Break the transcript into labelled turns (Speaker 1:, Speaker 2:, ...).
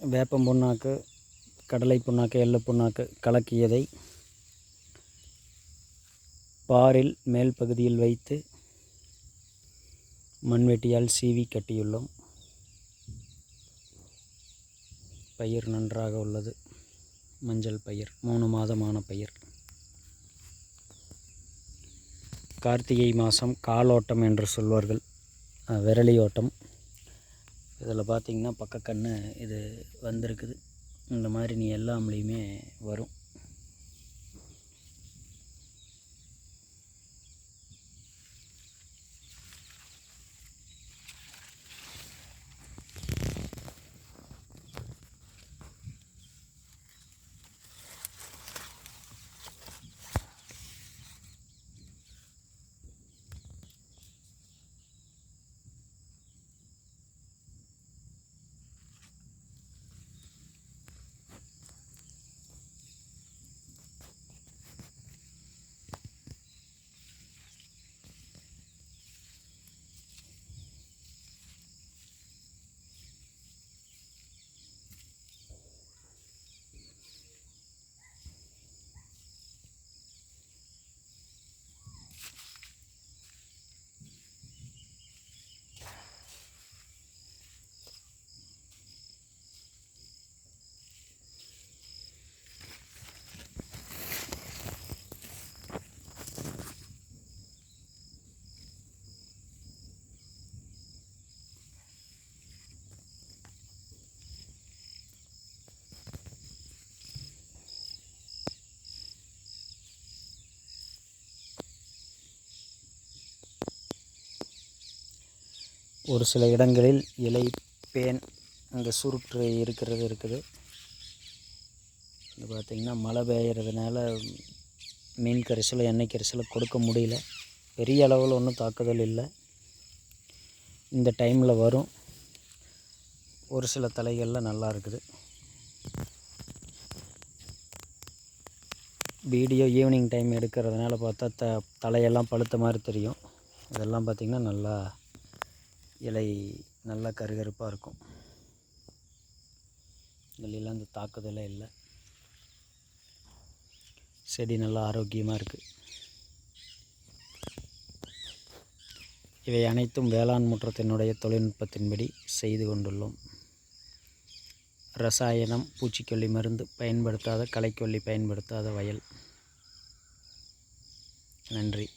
Speaker 1: வேப்பம் புண்ணாக்கு கடலை புண்ணாக்கு எள்ளு புண்ணாக்கு கலக்கியதை பாரில் மேல் பகுதியில் வைத்து மண்வெட்டியால் சீவி கட்டியுள்ளோம். பயிர் நன்றாக உள்ளது. மஞ்சள் பயிர் மூணு மாதமான பயிர். கார்த்திகை மாதம் காலோட்டம் என்று சொல்வார்கள். விரலி ஓட்டம் இதில் பார்த்திங்கன்னா பக்கக்கன்று இது வந்திருக்குது. இந்த மாதிரி நீ எல்லாம்லேயுமே வரும். ஒரு சில இடங்களில் இலை பேன் அந்த சுருட்டு இருக்கிறது இருக்குது. இது பார்த்திங்கன்னா மழை பெய்யறதுனால மீன் கரிசலை எண்ணெய் கரிசலை கொடுக்க முடியல. பெரிய அளவில் ஒன்றும் தாக்குதல் இல்லை. இந்த டைமில் வரும். ஒரு சில தலைகளில் நல்லா இருக்குது. வீடியோ ஈவினிங் டைம் எடுக்கிறதுனால பார்த்தா த தலையெல்லாம் பழுத்த மாதிரி தெரியும். இதெல்லாம் பார்த்திங்கன்னா நல்லா இலை நல்லா கருகருப்பாக இருக்கும். இதுலாம் இந்த தாக்குதலே இல்லை. செடி நல்லா ஆரோக்கியமாக இருக்குது இவை அனைத்தும் வேளாண் முற்றத்தினுடைய தொழில்நுட்பத்தின்படி செய்து கொண்டுள்ளோம். ரசாயனம் பூச்சிக்கொல்லி மருந்து பயன்படுத்தாத களைக்கொல்லி பயன்படுத்தாத வயல். நன்றி.